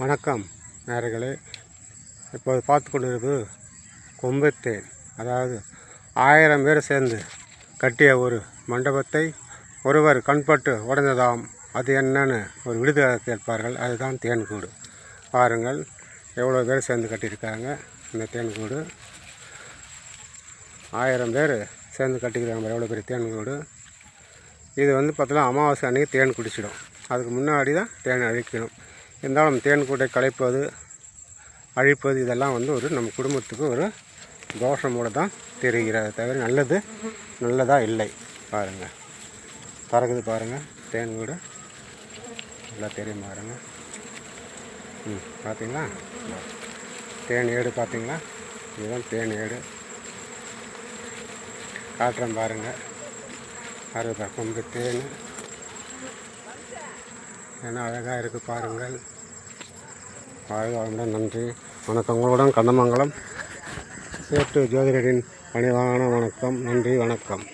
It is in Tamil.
வணக்கம் நேர்களே இப்போது பார்த்து கொண்டிருப்பது கொம்பத்தேன். அதாவது ஆயிரம் பேர் சேர்ந்து கட்டிய ஒரு மண்டபத்தை ஒருவர் கண்பட்டு உடைந்ததாம். அது என்னன்னு ஒரு விடுதலை கேட்பார்கள். அதுதான் தேன்கூடு. பாருங்கள் எவ்வளோ பேர் சேர்ந்து கட்டியிருக்காங்க. இந்த தேன்கூடு. ஆயிரம் பேர் சேர்ந்து கட்டிக்கிறாங்க எவ்வளோ பெரிய தேன்கூடு. இது வந்து பார்த்தோன்னா அமாவாசை அன்றைக்கி தேன் குடிச்சிடும். அதுக்கு முன்னாடி தான் தேன் அழிக்கணும். இருந்தாலும் தேன் கூட்டை கலைப்பது அழிப்பது இதெல்லாம் வந்து ஒரு நம்ம குடும்பத்துக்கு ஒரு தோஷமோடு தான் தெரிகிறது. தவிர நல்லது நல்லதாக இல்லை. பாருங்கள் பறக்குது பாருங்கள் தேன் கூடு. நல்லா தெரியும் பாருங்கள் ம் பார்த்தீங்களா? தேன் ஏடு பார்த்தீங்களா? இதுதான் தேன் ஏடு. காட்டுறேன் பாருங்கள் பாருங்க கொம்பு தேன். என்ன அழகாக இருக்குது பாருங்கள். வாழ்க நன்றி. வணக்கம். உங்களுடன் கண்ணமங்கலம் சேட்டு ஜோதிடரின் பணிவான வணக்கம். நன்றி. வணக்கம்.